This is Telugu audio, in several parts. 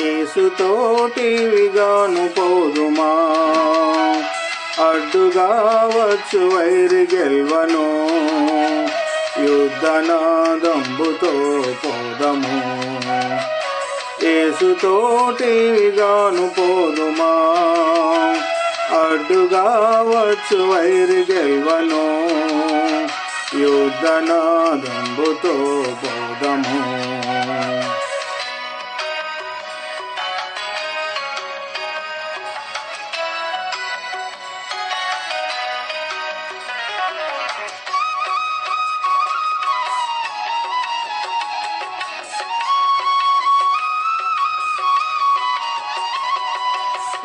ఏసుతోటివిగాను పోదుమా? అడ్డుగా వచ్చు వైరి గెల్వను. యుద్ధనాదంబుతో పోదము. ఏసుతోటివిగాను పోదుమా? అడ్డుగా వచ్చు వైరి గెల్వను. యుద్ధనాదంబుతో పోదము.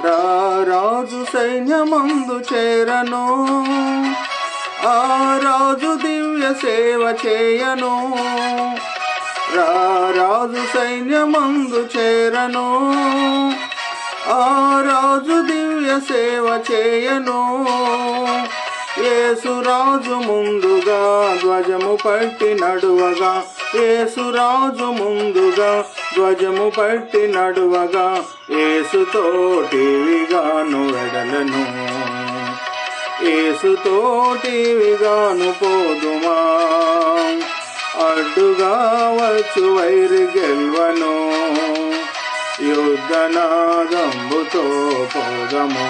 రాజు సైన్యమందు చేరను. ఆ రాజు దివ్య సేవ చేయను. రా రాజు సైన్యమందు చేరను. ఆ రాజు దివ్య సేవ చేయను. ఏసురాజు ముందుగా ధ్వజము పట్టి నడువగా ఏసురాజు ముందుగా ధ్వజము పట్టి నడువగా ఏసుతోటివిగాను వెడలను. ఏసుతోటివిగాను పోదుమా? అడ్డుగా వచ్చు వైరి గెల్వను. యుద్ధనాదంబుతో పోదము.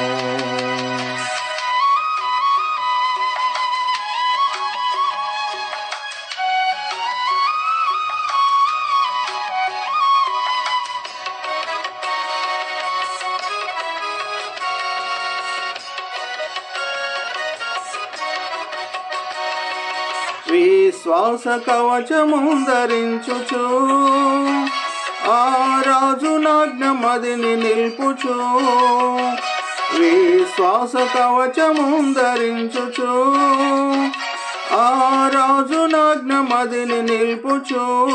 శ్వాస కవచము ధరించుచు ఆ రాజు నాజ్ఞ మదిని నిల్పుచు. విశ్వాస కవచము ధరించుచు ఆ రాజు నాజ్ఞ మదిని నిల్పుచు.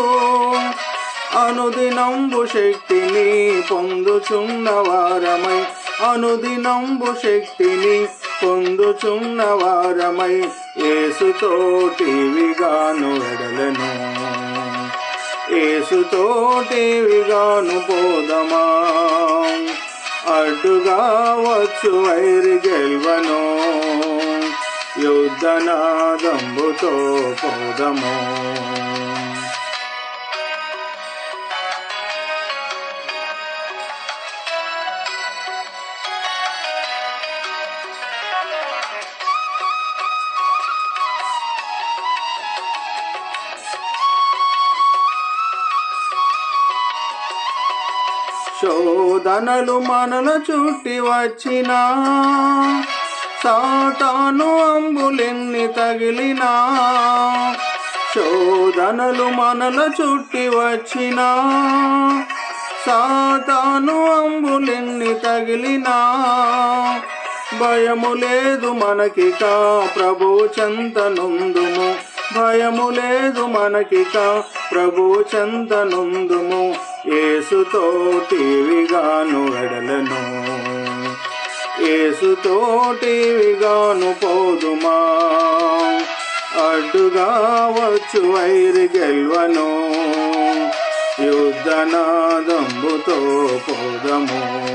అనుదినంబు శక్తిని పొందుచున్న వారమై అనుదినంబు శక్తిని పొందుచున్న వారమై ఏసుతోటివిగాను ఎడలను ఏసుతోటివిగాను పోదమా? అడ్డుగా వచ్చు వైరి గెల్వను. యుద్ధనాదంబుతో పోదము. శోధనలు మనల చుట్టి వచ్చిన సాతాను అంబులెన్ని తగిలినా శోధనలు మనల చుట్టి వచ్చిన సాతాను అంబులెన్ని తగిలినా భయము లేదు మనకిక ప్రభు చెంతనుందుము. భయము లేదు మనకిక. ప్రభు చెంతనుందుము ఏసుతోటివిగాను వెడలను. ఏసుతోటివిగాను పోదుమా. అడ్డుగా వచ్చు వైరి గెల్వను. యుద్ధనాదంబుతో పోదము.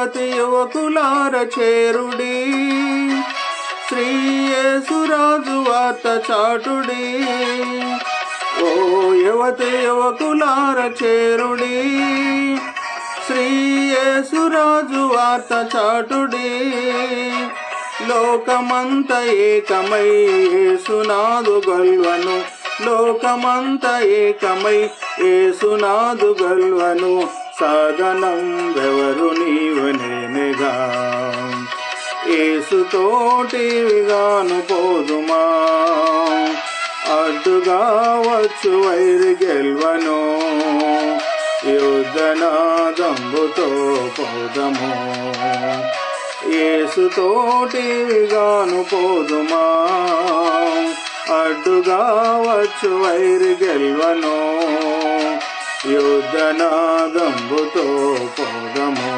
యువతి యువకులార చేరుడి. శ్రీ యేసురాజు వార్త చాటుడి. ఓ యువతి యువకులార చేరుడి. శ్రీ యేసురాజు వార్త చాటుడి. లోకమంత ఏకమై ఏసునాదు గొల్వను. లోకమంత ఏకమై ఏసునాదు గొల్వను. సాధనం వెవరు నీవు ఏసుతోటివిగాను పోదుమా? అడ్డుగా వచ్చు వైరి గెల్వను? యుద్ధనాదంబుతో పోదము? ఏసుతోటివిగాను పోదుమా? అడ్డుగా వచ్చు వైరి గెల్వను? యోధనాదంబుతో పోదము.